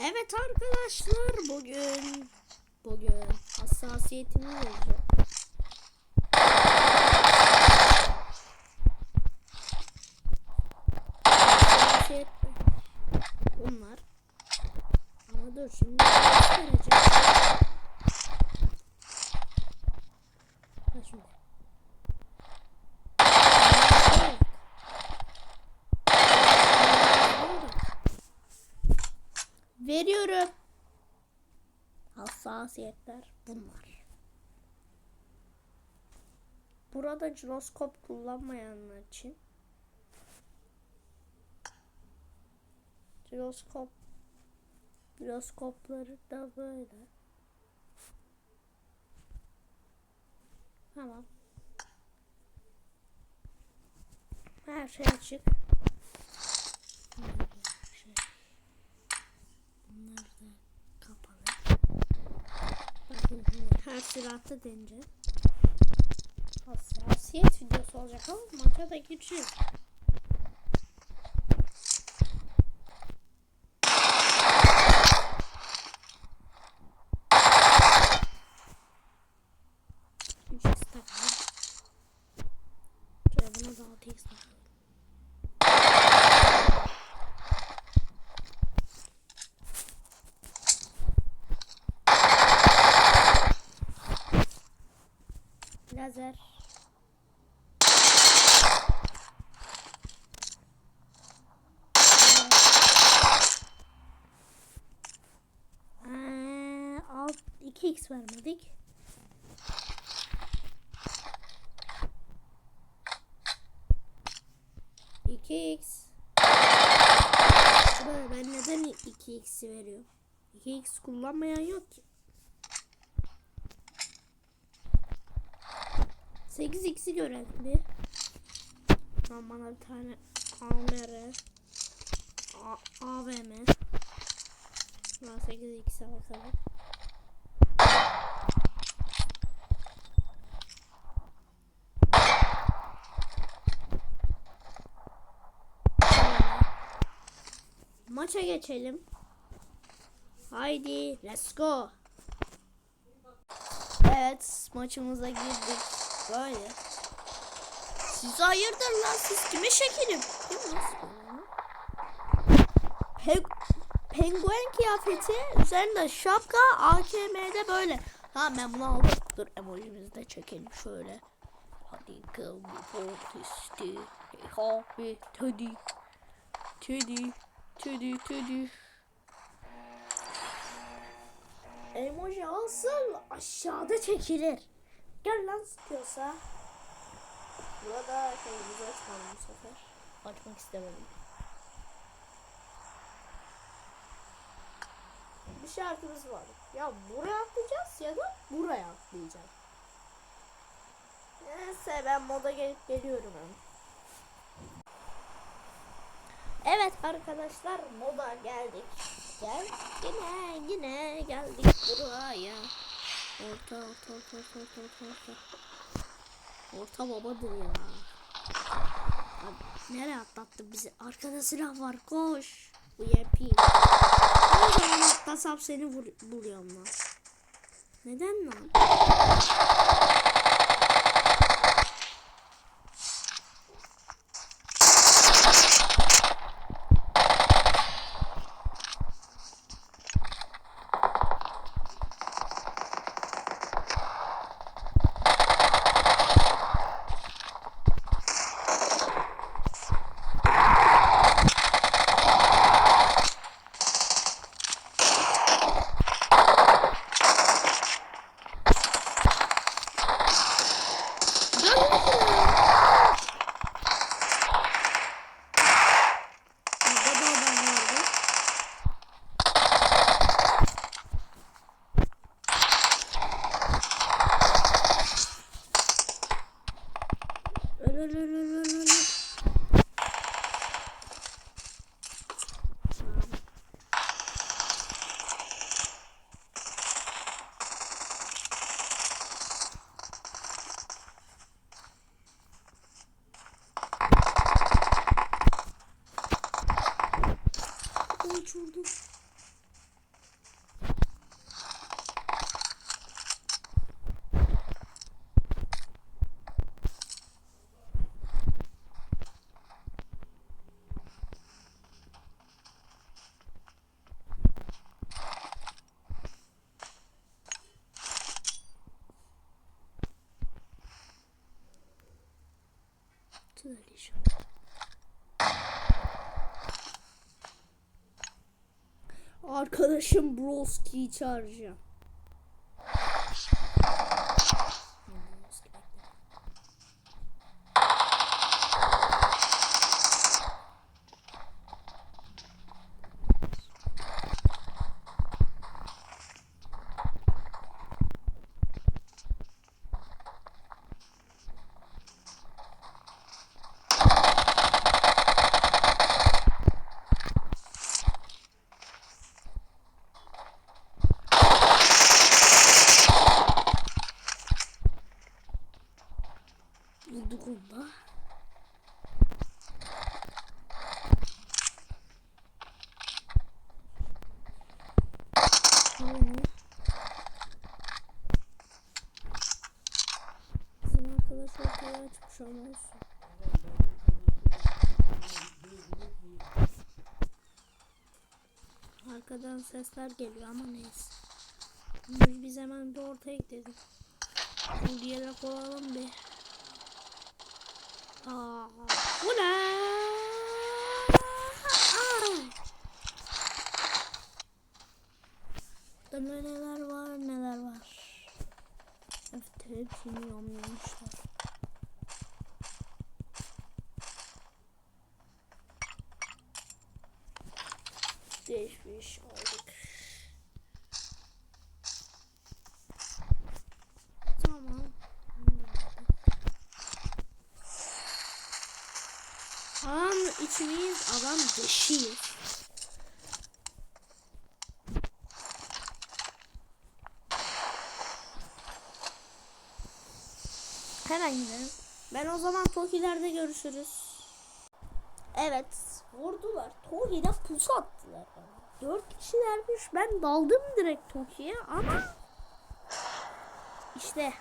Evet arkadaşlar bugün bugün hassasiyetimi vereceğim. Hassasiyet bunlar. Ama dur şimdi göstereceğim. Ha şimdi. Veriyorum. Hassasiyetler bunlar. Burada jiroskop kullanmayanlar için jiroskop jiroskopları da böyle. Tamam. Her şey açık. Her şey. Bunlar da kapalı. Bakın silahta deneyeceğiz. Hassasiyet videosu olacak ama maça da 6x vermedik. İki x ben neden 2x'i veriyorum? 2x kullanmayan yok ki. 8x'i görelim bir. Tamam bana bir tane AMR AVM Şuna 8x'e bakalım. Maça geçelim. Haydi let's go. Evet maçımıza girdik. Böyle. Siz hayırdır lan siz kime siz? Pe penguen kıyafeti üzerinde şapka AKM'de böyle. Ha ben bunu aldım. Dur emojimizi de çekelim şöyle. Hadi kıl bir portisti. Abi teddy. Teddy. Teddy teddy. Emoji alsın aşağıda çekilir. Gel lan sıkıyorsa. Burada şeyimizi açmadım bu sefer. Açmak istemedim. Bir şartımız var. Ya buraya atlayacağız ya da buraya atlayacağız. Neyse ben moda gelip geliyorum hemen. Evet arkadaşlar moda geldik. Gel yine yine geldik buraya. Orta orta orta orta orta orta orta. Babadır ya. Abi, nereye atlattı bizi? Arkada silah var koş. Bu yapayım. Ne zaman atlasam seni vur buluyorum lan. Neden lan? Burada da adam vardı. Öl öl öl öl öl. Uçurdum. Söyleyeceğim. Arkadaşım Broski'yi çağıracağım. Bulduk onu da. Tamam. Bizim arkadaş olsun. Arkadan sesler geliyor ama neyse. Biz, biz hemen bir ortaya gidelim. Bir yere koyalım bir. Aa, bu ne? Burada neler var neler var. Evet hepsini yamlamışlar. İçimiz adam dışıyız. Hemen gidelim. Ben o zaman Toki'lerde görüşürüz. Evet. Vurdular. Toki'de pusu attılar. Dört kişilermiş. Ben daldım direkt Toki'ye ama işte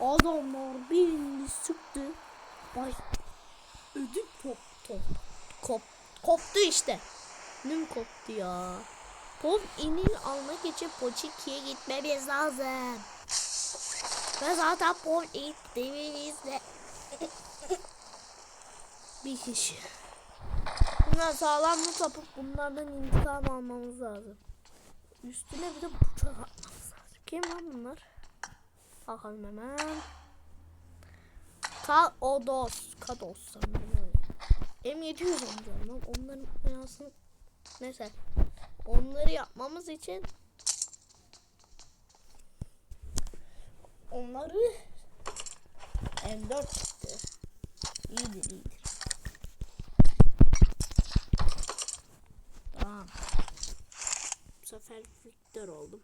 adamlar birini sıktı. Ay ödüm top top kop koptu işte. Nüm koptu ya. Pom inin almak için Poçiki'ye gitmemiz lazım. Ve zaten Pom gittiğimizde bir kişi. Bunlar sağlam mı tapıp bunlardan intikam almamız lazım. Üstüne bir de bıçak atmamız lazım. Kim lan bunlar? Bakalım hemen. Kaodos. Kados sanırım. M700 alacağım lan. Onların binasını neyse. Onları yapmamız için onları M4 çıktı. İyidir iyidir. Tamam. Bu sefer Victor oldum.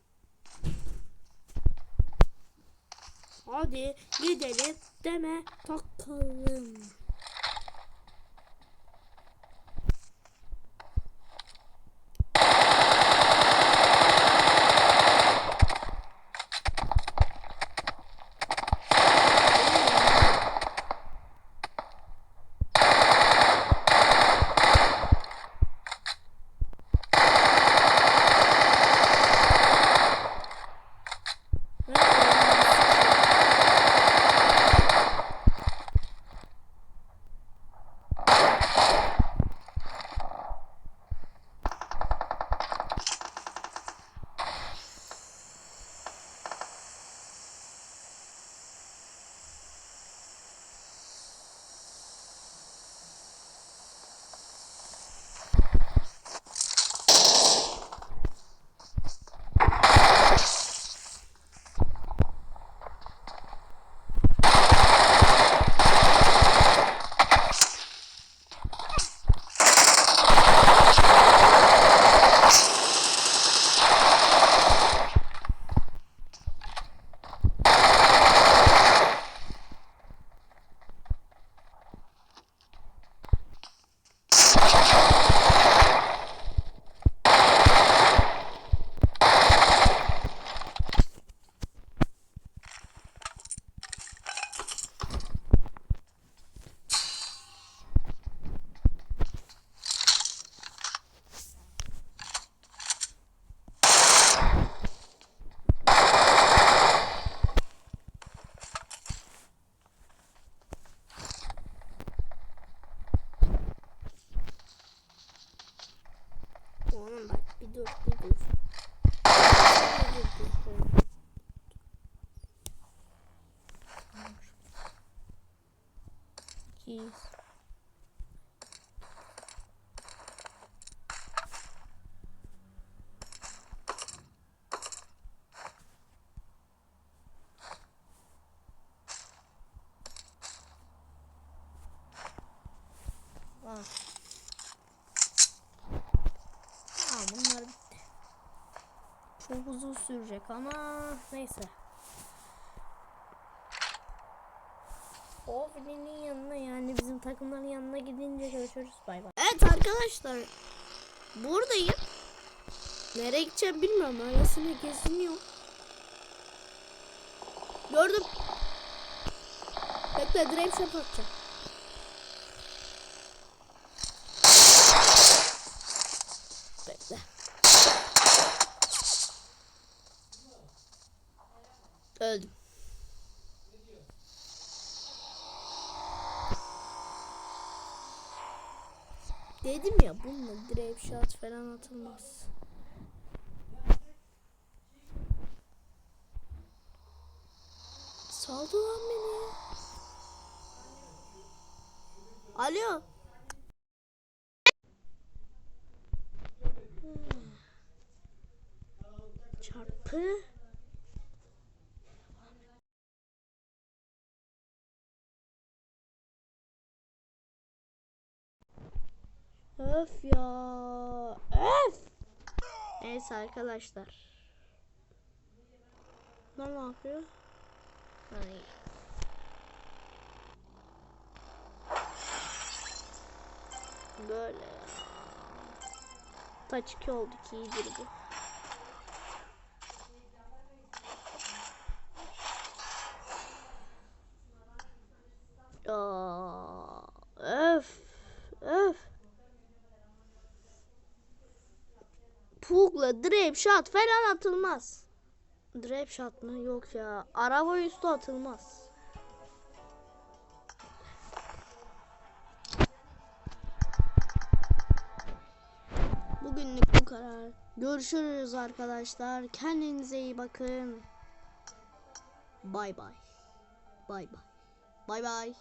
Hadi gidelim deme takalım. Sürecek ama neyse. Ovni'nin yanına yani bizim takımların yanına gidince görüşürüz bay bay. Evet arkadaşlar. Buradayım. Nereye gideceğim bilmiyorum. Öylesine geziniyor. Gördüm. Bekle direkt şap atacağım. Bekle. Öldüm. Dedim ya bununla direkt shot falan atılmaz. Saldı lan beni. Alo. Çarpı. Öf ya. Öf. Neyse arkadaşlar. Ne yapıyor? Hayır. Böyle ya. Taç 2 oldu ki iyidir bu. Aa, öf. Öf. Pugla drip shot falan atılmaz. Drip shot mı? Yok ya. Araba üstü atılmaz. Bugünlük bu kadar. Görüşürüz arkadaşlar. Kendinize iyi bakın. Bay bay. Bay bay. Bay bay.